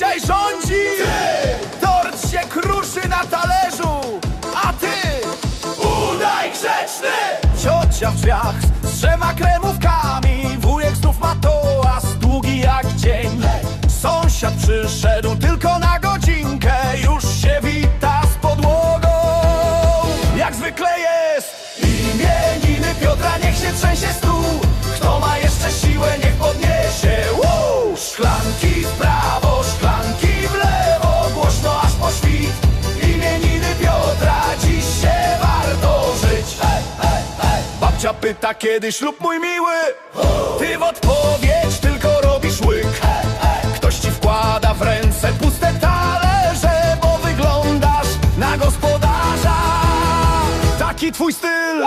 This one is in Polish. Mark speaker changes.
Speaker 1: dzisiaj rządzi? Tort się kruszy na talerzu, a ty udaj grzeczny! Ciocia w drzwiach z trzema kremówkami, wujek znów ma toas długi jak dzień. Sąsiad przyszedł tylko na godzinkę, już się wita z podłogą. Jak zwykle jest imieniny Piotra, niech się trzęsie stół. Babcia pyta, kiedy ślub mój miły? Ty w odpowiedź tylko robisz łyk. Ktoś ci wkłada w ręce puste talerze, bo wyglądasz na gospodarza. Taki twój styl.